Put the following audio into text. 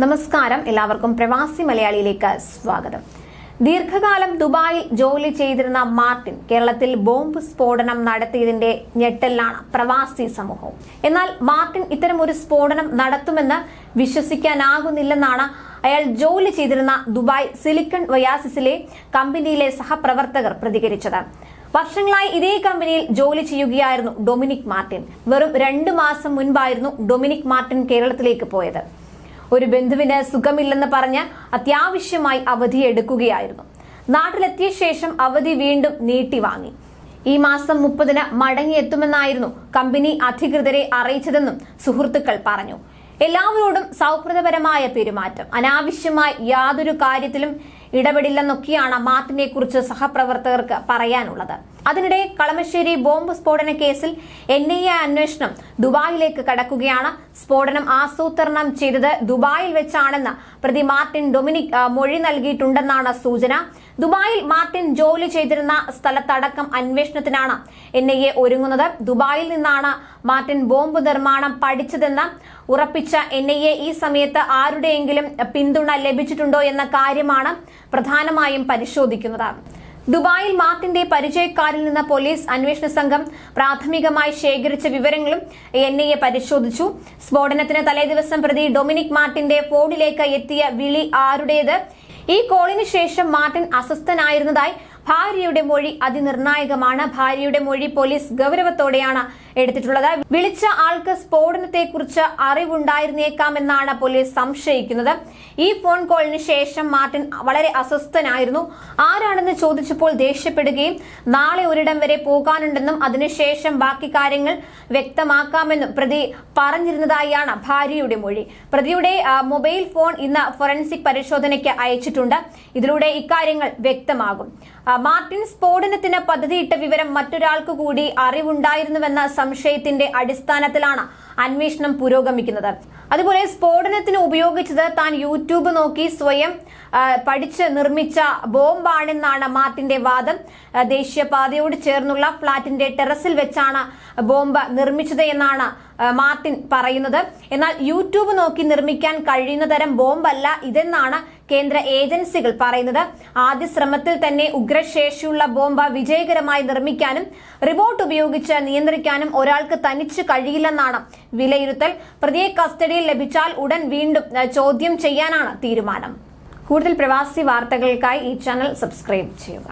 നമസ്കാരം. എല്ലാവർക്കും പ്രവാസി മലയാളിയിലേക്ക് സ്വാഗതം. ദീർഘകാലം ദുബായിൽ ജോലി ചെയ്തിരുന്ന മാർട്ടിൻ കേരളത്തിൽ ബോംബ് സ്ഫോടനം നടത്തിയതിന്റെ ഞെട്ടലിലാണ് പ്രവാസി സമൂഹവും. എന്നാൽ മാർട്ടിൻ ഇത്തരം ഒരു സ്ഫോടനം നടത്തുമെന്ന് വിശ്വസിക്കാനാകുന്നില്ലെന്നാണ് അയാൾ ജോലി ചെയ്തിരുന്ന ദുബായ് സിലിക്കൺ വയാസിസിലെ കമ്പനിയിലെ സഹപ്രവർത്തകർ പ്രതികരിച്ചത്. വർഷങ്ങളായി ഇതേ കമ്പനിയിൽ ജോലി ചെയ്യുകയായിരുന്നു ഡൊമിനിക് മാർട്ടിൻ. വെറും രണ്ടു മാസം മുൻപായിരുന്നു ഡൊമിനിക് മാർട്ടിൻ കേരളത്തിലേക്ക് പോയത്. ഒരു ബന്ധുവിന് സുഖമില്ലെന്ന് പറഞ്ഞ് അത്യാവശ്യമായി അവധി എടുക്കുകയായിരുന്നു. നാട്ടിലെത്തിയ ശേഷം അവധി വീണ്ടും നീട്ടി വാങ്ങി. ഈ മാസം മുപ്പതിന് മടങ്ങിയെത്തുമെന്നായിരുന്നു കമ്പനി അധികൃതരെ അറിയിച്ചതെന്നും സുഹൃത്തുക്കൾ പറഞ്ഞു. എല്ലാവരോടും സൗഹൃദപരമായ പെരുമാറ്റം. അനാവശ്യമായി യാതൊരു കാര്യത്തിലും ഇടപെടില്ലെന്നൊക്കെയാണ് മാത്തിനെ കുറിച്ച് സഹപ്രവർത്തകർക്ക് പറയാനുള്ളത്. അതിനിടെ കളമശ്ശേരി ബോംബ് സ്ഫോടന കേസിൽ എൻ ഐ എ അന്വേഷണം ദുബായിലേക്ക് കടക്കുകയാണ്. സ്ഫോടനം ആസൂത്രണം ചെയ്തത് ദുബായിൽ വെച്ചാണെന്ന് പ്രതി മാർട്ടിൻ ഡൊമിനിക് മൊഴി നൽകിയിട്ടുണ്ടെന്നാണ് സൂചന. ദുബായിൽ മാർട്ടിൻ ജോലി ചെയ്തിരുന്ന സ്ഥലത്തടക്കം അന്വേഷണത്തിനാണ് എൻ ഐ എ ഒരുങ്ങുന്നത്. ദുബായിൽ നിന്നാണ് മാർട്ടിൻ ബോംബ് നിർമ്മാണം പഠിച്ചതെന്ന് ഉറപ്പിച്ച എൻ ഐ എ ഈ സമയത്ത് ആരുടെയെങ്കിലും പിന്തുണ ലഭിച്ചിട്ടുണ്ടോ എന്ന കാര്യമാണ് പ്രധാനമായും പരിശോധിക്കുന്നത് ദുബായിൽ മാർട്ടിന്റെ പരിചയക്കാരിൽ നിന്ന് പോലീസ് അന്വേഷണ സംഘം പ്രാഥമികമായി ശേഖരിച്ച വിവരങ്ങളും എൻ ഐ എ പരിശോധിച്ചു. സ്ഫോടനത്തിന് തലേദിവസം പ്രതി ഡൊമിനിക് മാർട്ടിന്റെ ഫോണിലേക്ക് എത്തിയ വിളി ആരുടേത്? ഈ കോളിന് ശേഷം മാർട്ടിൻ അസ്വസ്ഥനായിരുന്നതായി ഭാര്യയുടെ മൊഴി അതിനിർണായകമാണ്. ഭാര്യയുടെ മൊഴി പോലീസ് ഗൗരവത്തോടെയാണ് എടുത്തിട്ടുള്ളത്. വിളിച്ച ആൾക്ക് സ്ഫോടനത്തെക്കുറിച്ച് അറിവുണ്ടായിരുന്നേക്കാമെന്നാണ് പോലീസ് സംശയിക്കുന്നത്. ഈ ഫോൺ കോളിന് ശേഷം മാർട്ടിൻ വളരെ അസ്വസ്ഥനായിരുന്നു. ആരാണെന്ന് ചോദിച്ചപ്പോൾ ദേഷ്യപ്പെടുകയും നാളെ ഒരിടം വരെ പോകാനുണ്ടെന്നും അതിനുശേഷം ബാക്കി കാര്യങ്ങൾ വ്യക്തമാക്കാമെന്നും പ്രതി പറഞ്ഞിരുന്നതായാണ് ഭാര്യയുടെ മൊഴി. പ്രതിയുടെ മൊബൈൽ ഫോൺ ഇന്ന് ഫോറൻസിക് പരിശോധനയ്ക്ക് അയച്ചിട്ടുണ്ട്. ഇതിലൂടെ ഇക്കാര്യങ്ങൾ വ്യക്തമാകും. മാർട്ടിൻ സ്ഫോടനത്തിന് പദ്ധതിയിട്ട വിവരം മറ്റൊരാൾക്ക് കൂടി അറിവുണ്ടായിരുന്നുവെന്ന സംശയത്തിന്റെ അടിസ്ഥാനത്തിലാണ് അന്വേഷണം പുരോഗമിക്കുന്നത്. അതുപോലെ സ്ഫോടനത്തിന് ഉപയോഗിച്ചത് താൻ യൂട്യൂബ് നോക്കി സ്വയം പഠിച്ച് നിർമ്മിച്ച ബോംബാണെന്നാണ് മാർട്ടിന്റെ വാദം. ദേശീയപാതയോട് ചേർന്നുള്ള ഫ്ളാറ്റിന്റെ ടെറസിൽ വെച്ചാണ് ബോംബ് നിർമ്മിച്ചത് എന്നാണ് മാർട്ടിൻ പറയുന്നത്. എന്നാൽ യൂട്യൂബ് നോക്കി നിർമ്മിക്കാൻ കഴിയുന്ന തരം ബോംബല്ല ഇതെന്നാണ് കേന്ദ്ര ഏജൻസികൾ പറയുന്നത് ആദ്യ ശ്രമത്തിൽ തന്നെ ഉഗ്രശേഷിയുള്ള ബോംബ് വിജയകരമായി നിർമ്മിക്കാനും റിമോട്ട് ഉപയോഗിച്ച് നിയന്ത്രിക്കാനും ഒരാൾക്ക് തനിച്ച് കഴിയില്ലെന്നാണ് വിലയിരുത്തൽ. പ്രതിയെ കസ്റ്റഡിയിൽ ലഭിച്ചാൽ ഉടൻ വീണ്ടും ചോദ്യം ചെയ്യാനാണ് തീരുമാനം. കൂടുതൽ പ്രവാസി വാർത്തകൾക്കായി ഈ ചാനൽ സബ്സ്ക്രൈബ് ചെയ്യുക.